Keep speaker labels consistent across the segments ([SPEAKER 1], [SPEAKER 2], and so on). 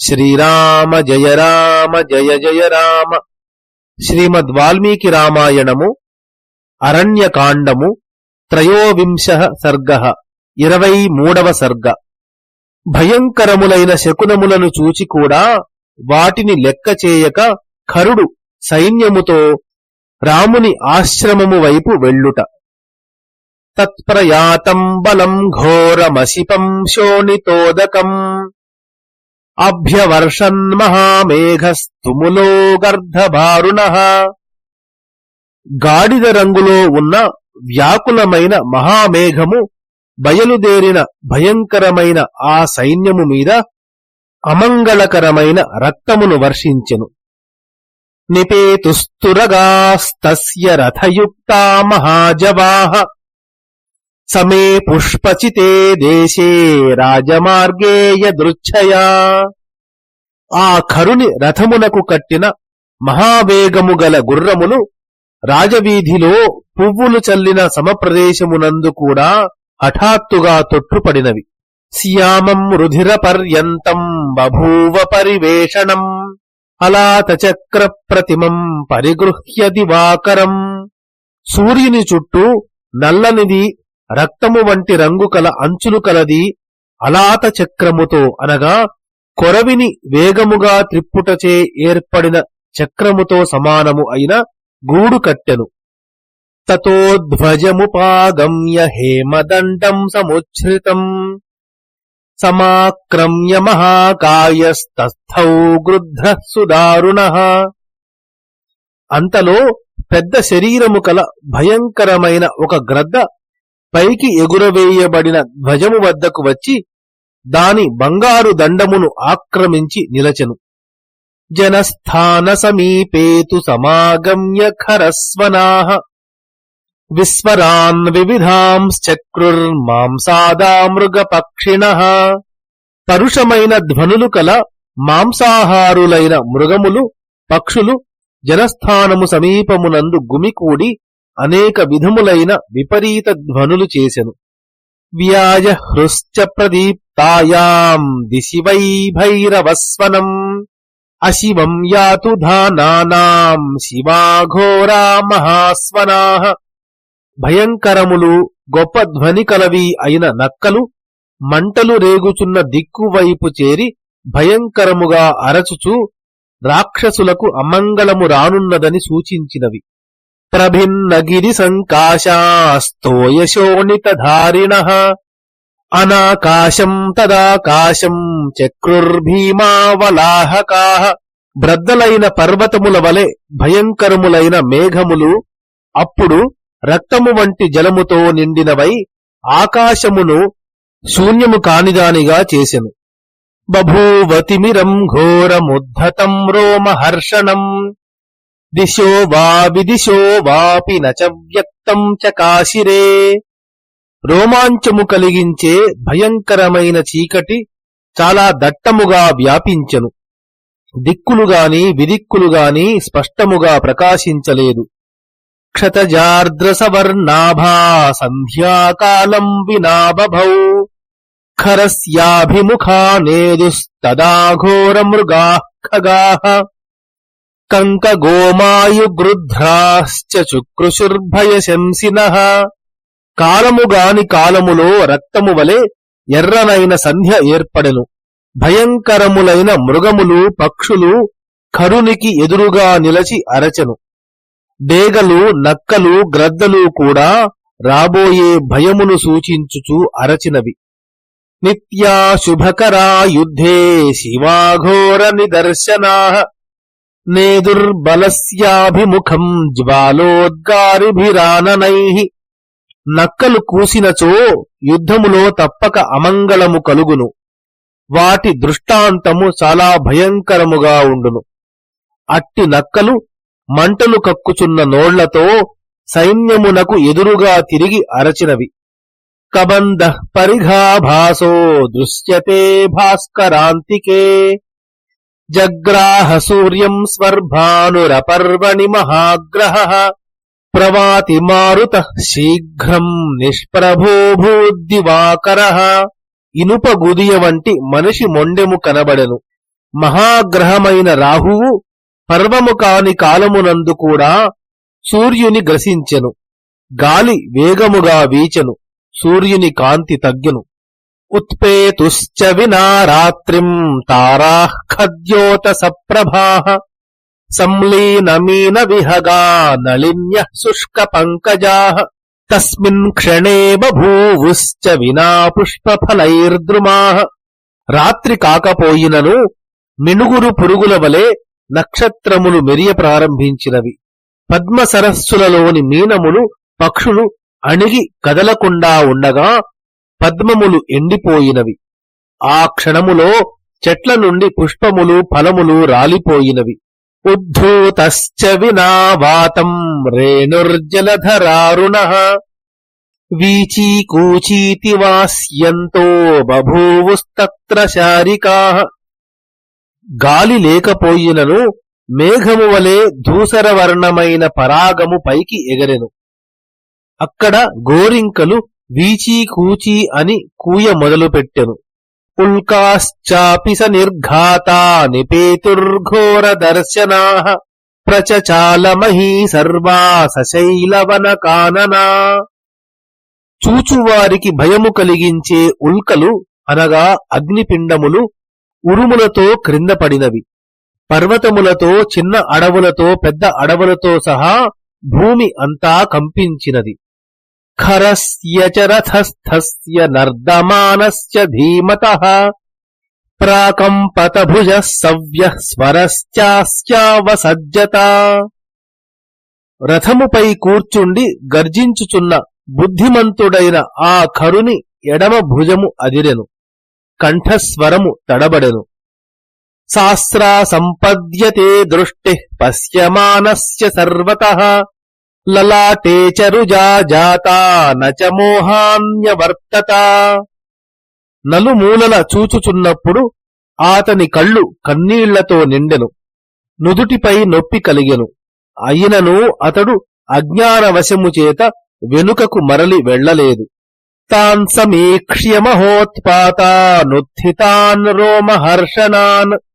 [SPEAKER 1] శ్రీరామ జయ రామ జయ జయ రామ. శ్రీమద్ వాల్మీకి రామాయణము అరణ్యకాండము త్రయోవింశ సర్గ ఇరవై మూడవ సర్గ. భయంకరములైన శకునములను చూచి కూడా వాటిని లెక్క చేయక ఖరుడు సైన్యముతో రాముని ఆశ్రమము వైపు వెళ్ళుట. తత్ప్రయాతం బలం ఘోరమశిపం శోణితోదకం. అభ్యవర్షన్మహామేఘస్తుములో గర్ధభారుణ గాడిద రంగులో ఉన్న వ్యాకులమైన మహామేఘము బయలుదేరిన భయంకరమైన ఆ సైన్యము మీద అమంగళకరమైన రక్తమును వర్షించెను. నిపేతుస్తురగాస్తస్య రథయుక్తా మహాజవాహ సమే పుష్పచితే దేశే రాజమార్గే యదృచ్ఛయా. ఆ ఖరుని రథమునకు కట్టిన మహావేగము గల గుర్రములు రాజవీధిలో పువ్వులు చల్లిన సమప్రదేశమునందు కూడా హఠాత్తుగా తొట్టుపడినవి. శ్యామం రుధిర పర్యంతం బభూవ పరివేషణం అలాతచక్ర ప్రతిమం పరిగృహ్య దివాకరం. సూర్యుని చుట్టూ నల్లనిది రక్తము వంటి రంగు కల అంచులు కలది అలాత చక్రముతో అనగా కొరవిని వేగముగా త్రిప్పుటచే ఏర్పడిన చక్రముతో సమానము అయిన గూడు కట్టెను. తతోధ్వజముపాగమ్య హేమదండం సముచ్ఛ్రితం సమాక్రమ్య మహాకాయస్తస్థౌ గృధ్ర సుదారుణ. అంతలో పెద్ద శరీరము కల భయంకరమైన ఒక గ్రద్ద పైకి ఎగురవేయబడిన ధ్వజము వద్దకు వచ్చి దాని బంగారు దండమును ఆక్రమించి నిలచెను. జనస్థాన సమీపేతు సమాగమ్య ఖరస్వనాహ విస్వరాన్ వివిధాంశ్చక్రుర్మాంసాదా మృగపక్షిణ పరుషమైన ధ్వనులు కల మాంసాహారులైన మృగములు పక్షులు జనస్థానము సమీపమునందు గుమికూడి అనేక విధములైన విపరీత ధ్వనులు చేసెను. వ్యాజ హృశ్చ ప్రదీప్తాయాం దిశి వై భైరవస్వనం అశివం యాతు ధానానాం శివాఘోరా మహాస్వనా. భయంకరములు గొప్ప ధ్వని కలవి అయిన నక్కలు మంటలు రేగుచున్న దిక్కువైపు చేరి భయంకరముగా అరచుచూ రాక్షసులకు అమంగళము రానున్నదని సూచించినవి. ప్రభిన్నగిరి సంకాశాస్తోయశోణితధారిణ అనాకాశం తదాకాశం చక్రుర్భీమావలాహకా బ్రద్దలైన పర్వతముల వలె భయంకరములైన మేఘములు అప్పుడు రక్తము వంటి జలముతో నిండినవై ఆకాశమును శూన్యము కానిదానిగా చేసెను. బభూవతిమిరం ఘోరముద్ధతం రోమహర్షణం. దిశో వా విదిశో వాపి నచ వ్యక్తం చకాశిరే రోమాంచము కలిగించే భయంకరమైన చీకటి చాలా దట్టముగా వ్యాపించెను. దిక్కులుగాని విదిక్కులుగాని స్పష్టముగా ప్రకాశించలేదు. క్షతజార్ద్రసవర్ణాభా సంధ్యాకాలం వినాబభౌ ఖరస్యాభిముఖా నేదుస్తదాఘోరమృగా ఖగాః. కంకగోమాయుగృధ్రాశ్చ చుక్రుశుర్భయశంసినః కాలముగాని కాలములో రక్తము వలె ఎర్రనైన సంధ్య ఏర్పడెను. భయంకరములైన మృగములు పక్షులు కరునికి ఎదురుగా నిలచి అరచెను. డేగలు నక్కలు గ్రద్దలు కూడా రాబోయే భయమును సూచించుచు అరచినవి. నిత్యా శుభకరా యుద్ధే శివాఘోర నిదర్శనా. నేదుర్బలస్యాభిముఖం జ్వాలోద్గారిభిరాననై నక్కలు కూసినచో యుద్ధములో తప్పక అమంగళము కలుగును. వాటి దృష్టాంతము చాలా భయంకరముగా ఉండును. అట్టి నక్కలు మంటలు కక్కుచున్న నోళ్ళతో సైన్యమునకు ఎదురుగా తిరిగి అరచినవి. కబంధ పరిఘాభాసో దృశ్యతే భాస్కరాంతికే జగ్రాహ సూర్యం స్వర్భానురపర్వణి మహాగ్రహ ప్రవాతి మారుత శీఘ్రం నిష్ప్రభో భూద్దివాకర ఇనుప గుదియ వంటి మనిషి మొండెము కనబడెను. మహాగ్రహమైన రాహువు పర్వము కాని కాలమునందు కూడా సూర్యుని గ్రసించెను. గాలి వేగముగా వీచెను. సూర్యుని కాంతి తగ్గెను. ఉత్పేతుశ్చ వినా రాత్రిం తారాః ఖద్యోత సప్రభాః సంలీనమీన విహగా నళిన్య శుష్క పంకజాః తస్మిన్ క్షణే బభూవుశ్చ వినా పుష్పఫలైర్ద్రుమాః రాత్రి కాకపోయినను మినుగురు పురుగుల వలె నక్షత్రములు మెరియ ప్రారంభించినవి. పద్మ సరస్సులలోని మీనములు పక్షులు అణిగి కదలకుండా ఉండగా పద్మములు ఎండిపోయినవి. ఆ క్షణములో చెట్ల నుండి పుష్పములు ఫలములు రాలిపోయినవి. ఉద్ధూతశ్చ వినావాతం రేణుర్జలధరారుణ. వీచీకూచీతి వాస్యంతో బభూవుస్తత్ర శారికా. గాలి లేకపోయినను మేఘము వలె ధూసరవర్ణమైన పరాగము పైకి ఎగరెను. అక్కడ గోరింకలు వీచీ కూచీ అని కూయ మొదలుపెట్టెను ఉల్కాశ్చాపి స నిర్ఘాతా నిపేతుర్ఘోర దర్శనా ప్రచచాలమహీ సర్వా సశైలవన కాననా. చూచువారికి భయము కలిగించే ఉల్కలు అనగా అగ్నిపిండములు ఉరుములతో క్రింద పడినవి పర్వతములతో చిన్న అడవులతో పెద్ద అడవులతో సహా భూమి అంతా కంపించినది. ఖరస్య చ రథస్థస్య నర్దమానస్య ధీమతః ప్రాకంపత భుజ సవ్య రథముపై కూర్చుండి గర్జించుచున్న బుద్ధిమంతుడైన ఆ ఖరుని ఎడమ భుజము అదిరెను కంఠస్వరము తడబడెను. శాస్త్రా సంపద్యతే దృష్టి పశ్యమానస్య సర్వత। లలాటే చరుజా జాతా నచ మోహాన్యవర్తత నలుమూలల చూచుచున్నప్పుడు ఆతని కళ్ళు కన్నీళ్ళతో నిండెను. నుదుటిపై నొప్పి కలిగెను. అయినను అతడు అజ్ఞానవశము చేత వెనుకకు మరలి వెళ్ళలేదు తాన్ సమీక్ష్య మహోత్పాతానుత్థితాన్ రోమహర్షణాన్.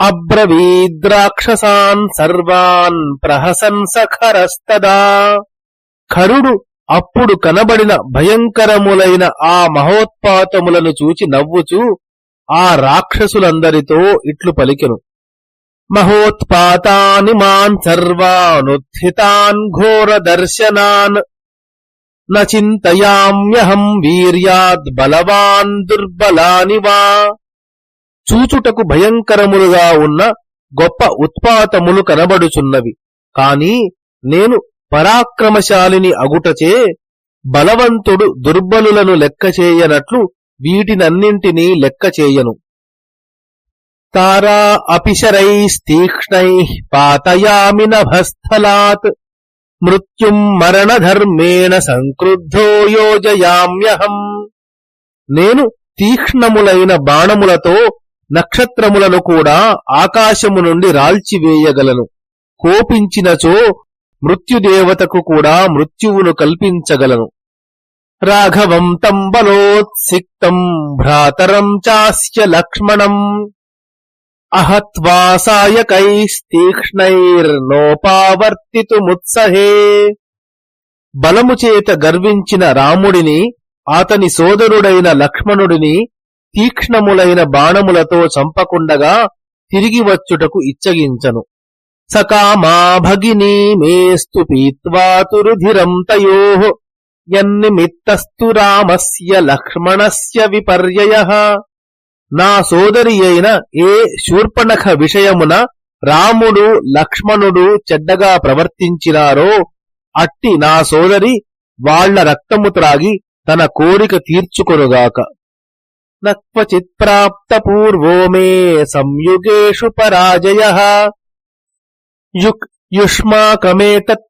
[SPEAKER 1] అబ్రవీద్రాక్షసాన్ సర్వాన్ ప్రహసన్ సఖరస్తదా. ఖరుడు అప్పుడు కనబడిన భయంకరములైన ఆ మహోత్పాతములను చూచి నవ్వుచూ ఆ రాక్షసులందరితో ఇట్లు పలికెను. మహోత్పాతాని మాన్ సర్వానుత్థితాన్ ఘోర దర్శనాన్ చింతయామ్యహం వీర్యాద్ బలవాన్ దుర్బలాని వా. చూచుటకు భయంకరములుగా ఉన్న గొప్ప ఉత్పాతములు కనబడుచున్నవి. కాని నేను పరాక్రమశాలిని అగుటచే బలవంతుడు దుర్బలులను లెక్క చేయనట్లు వీటినన్నింటినీ లెక్క చేయను తారా అపిశరైస్తీక్ష్ణై పాతయామి నభస్థలాత్. మృత్యుం మరణధర్మేణ సంక్రుద్ధో యోజయామ్యహం. నేను తీక్ష్ణములైన బాణములతో నక్షత్రములను కూడా ఆకాశము నుండి రాల్చివేయగలను. కోపించినచో మృత్యుదేవతకు కూడా మృత్యువును కల్పించగలను. రాఘవం తం బలోత్సిక్తం భ్రాతరం చాస్య లక్ష్మణం. అహత్వా సాయకైస్తీక్ష్ణైర్నోపావర్తితుముత్సహే బలము చేత గర్వించిన రాముడిని అతని సోదరుడైన లక్ష్మణుడిని తీక్ష్ణములైన బాణములతో చంపకుండగా తిరిగి వచ్చుటకు ఇచ్చగించను. సకామా భగినీ మేస్తు పీత్వాతురుధిరం తయో యన్నిమిత్తస్తు రామస్య లక్ష్మణస్య విపర్యయ. నా సోదరి అయిన ఏ శూర్పణఖ విషయమున రాముడు లక్ష్మణుడు చెడ్డగా ప్రవర్తించినారో అట్టి నా సోదరి వాళ్ళ రక్తము త్రాగి తన కోరిక తీర్చుకొనుగాక. నక్వచిత్ ప్రాప్త పూర్వో మే సంయుగేషు పరాజయ యుక్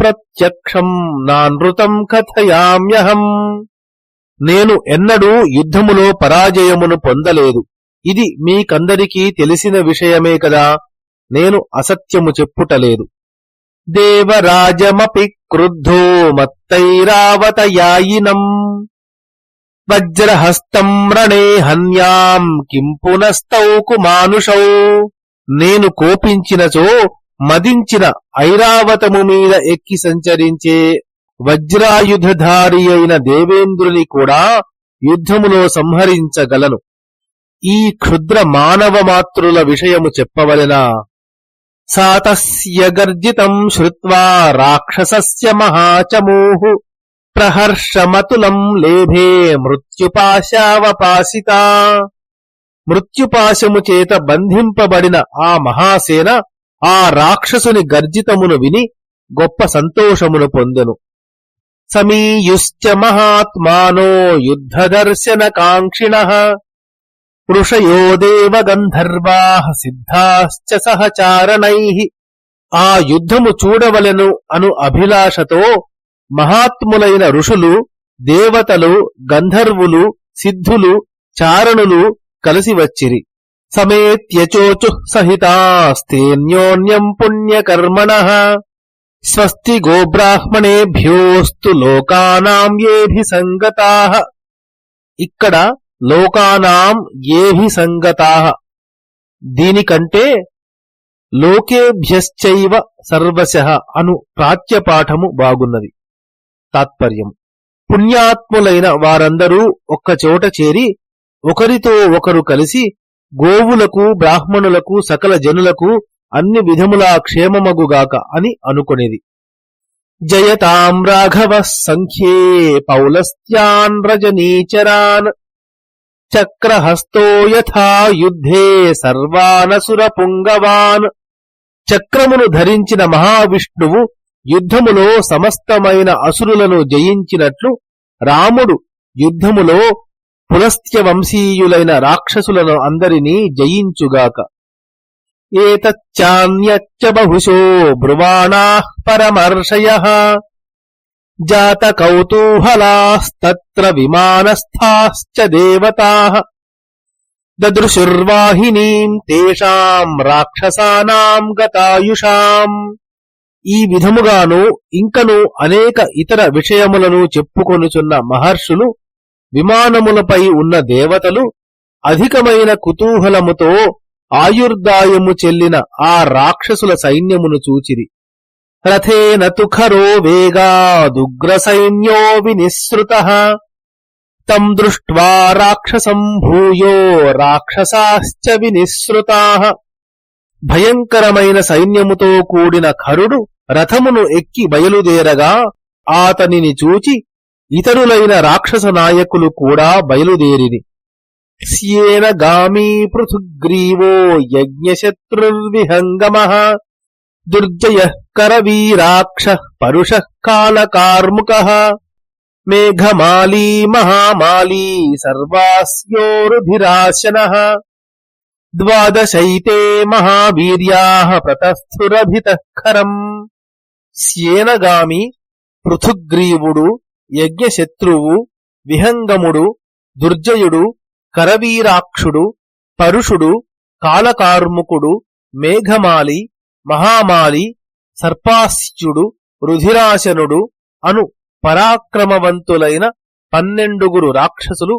[SPEAKER 1] ప్రత్యక్షం నానృతం కథయామ్యహం నేను ఎన్నడూ యుద్ధములో పరాజయమును పొందలేదు. ఇది మీకందరికీ తెలిసిన విషయమే కదా. నేను అసత్యము చెప్పుటలేదు. దేవరాజమపి క్రుద్ధో మత్తైరావతయాయినం. వజ్రహస్తం రణే హన్యాం కిం పునస్తౌ కుమానుషౌ. నేను కోపించినచో మదించిన ఐరావతము మీద ఎక్కి సంచరించే వజ్రాయుధధారి అయిన దేవేంద్రుని కూడా యుద్ధములో సంహరించగలను. ఈ క్షుద్ర మానవ మాతృల విషయము చెప్పవలెనా? సాతస్య గర్జితం శ్రుత్వా రాక్షసస్య మహాచమూహు. ప్రహర్షమతులం లేభే మృత్యుపాశావపాసిత. మృత్యుపాశము చేత బంధింపబడిన ఆ మహాసేన ఆ రాక్షసుని గర్జితమును విని గొప్ప సంతోషమును పొందెను. సమీయుశ్చ మహాత్మానో యుద్ధదర్శన కాంక్షిణ ఋషయో దేవగంధర్వా సిద్ధాశ్చ సహచారణై. ఆ యుద్ధము చూడవలెను అను అభిలాషతో మహాత్ములైన ఋషులు దేవతలు గంధర్వులు సిద్ధులు చారణులు కలిసి వచ్చిరి. సమేత్యచోచు సహితాస్తేన్యోన్యం పుణ్యకర్మణ. స్వస్తి గోబ్రాహ్మణేభ్యోస్తు లోకానాం ఏభి సంగతా. ఇక్కడ లోకానాం ఏభి సంగతా. దీనికంటే లోకేభ్యశ్చైవ సర్వశ అను ప్రాచ్యపాఠము బాగున్నది. తాత్పర్యం. పుణ్యాత్ములైన వారందరూ ఒక్కచోట చేరి ఒకరితో ఒకరు కలిసి గోవులకు బ్రాహ్మణులకు సకల జనులకు అన్ని విధములా క్షేమమగుగాక అని అనుకునేది జయతాం రాఘవ సంఖ్యే పౌలస్త్యాన్ రజనీచరాన్ చక్రహస్తో యథా యుద్ధే సర్వానసుర పుంగవాన్ చక్రమును ధరించిన మహావిష్ణువు యుద్ధములో సమస్తమైన అసురులను జయించినట్లు రాముడు యుద్ధములో పులస్త్యవంశీయులైన రాక్షసులను అందరినీ జయించుగాక. ఏతచ్చాన్యచ్చ బహుశో బ్రువాణా పరమర్షయ. జాత కౌతూహలాస్తత్ర విమానస్థాశ్చ దేవతా. దదృశుర్వాహినీం తేషాం రాక్షసానాం గతాయుషాం. ఈ విధముగాను ఇంకను అనేక ఇతర విషయములను చెప్పుకొనుచున్న మహర్షులు విమానములపై ఉన్న దేవతలు అధికమైన కుతూహలముతో ఆయుర్దాయము చెల్లిన ఆ రాక్షసుల సైన్యమును చూచిరి. రథేన తుఖరో వేగాదుగ్ర సైన్యో వినిసృత. తం దృష్ట్వా రాక్షసం భూయో రాక్షసాశ్చ వినిసృతా. భయంకరమైన సైన్యముతో కూడిన ఖరుడు రథమును ఎక్కి బయలుదేరగా ఆతనిని చూచి ఇతరులైన రాక్షస నాయకులు కూడా బయలుదేరిని స్యేన గామీ పృథుగ్రీవో యజ్ఞశత్రుర్విహంగమ దుర్జయ కరవీరాక్ష పరుష కాలకార్ముక మేఘమాలీ మహామాలీ సర్వాస్యోరుధిరాశన ద్వాదశైతే మహావీర్యా ప్రతస్థురభిత ప్రతస్థురభితఃఖరం స్యేనగామి పృథుగ్రీవుడు యజ్ఞశత్రువు విహంగముడు దుర్జయుడు కరవీరాక్షుడు పరుషుడు కాలకార్ముకుడు మేఘమాలి మహామాలి సర్పాస్యుడు రుధిరాశనుడు అను పరాక్రమవంతులైన పన్నెండుగురు రాక్షసులు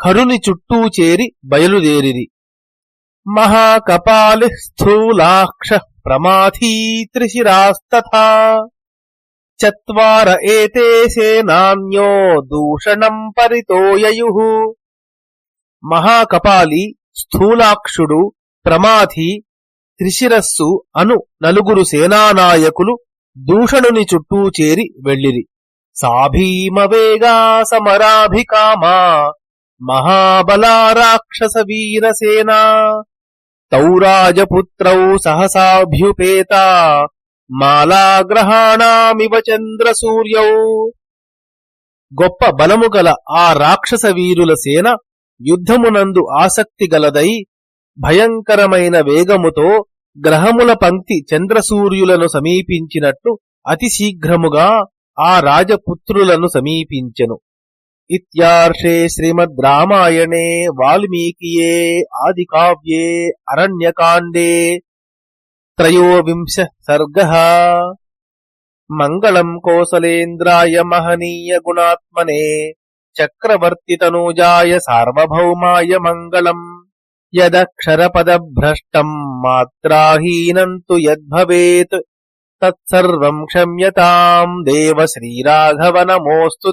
[SPEAKER 1] కరుని చుట్టూ చేరి బయలుదేరిరి. మహాకపాలి స్థూలాక్ష ప్రమాథీ త్రిశిరాస్తథా చత్వార ఏతే సేనాన్యో దూషణం పరితోయయు మహాకపాలి స్థూలాక్షుడు ప్రమాథి త్రిశిరస్సు అను నలుగురు సేనానాయకులు దూషణుని చుట్టూ చేరి వెళ్ళిరి. సాభీమవేగా సమరాభికామా మహాబలా రాక్షస వీరసేనా. తౌరాజపుత్రౌ సహసాభ్యుపేత మాలాగ్రహాణామివ చంద్రసూర్యౌ గొప్ప బలము గల ఆ రాక్షస వీరుల సేన యుద్ధమునందు ఆసక్తి గలదై భయంకరమైన వేగముతో గ్రహముల పంక్తి చంద్రసూర్యులను సమీపించినట్టు అతి శీఘ్రముగా ఆ రాజపుత్రులను సమీపించెను. ఇత్యార్షే శ్రీమద్ రామాయణే వాల్మీకియే ఆదికావ్యే అరణ్యకాండే త్రయోవింశ సర్గ మంగళం కోసలేంద్రాయ మహనీయ గుణాత్మనే చక్రవర్తితనూజాయ సార్వభౌమాయ మంగళం యదక్షరపదభ్రష్టం మాత్రాహీనం తు యద్భవేత్ తత్సర్వం క్షమ్యతాం దేవ శ్రీరాఘవ నమోऽस्तु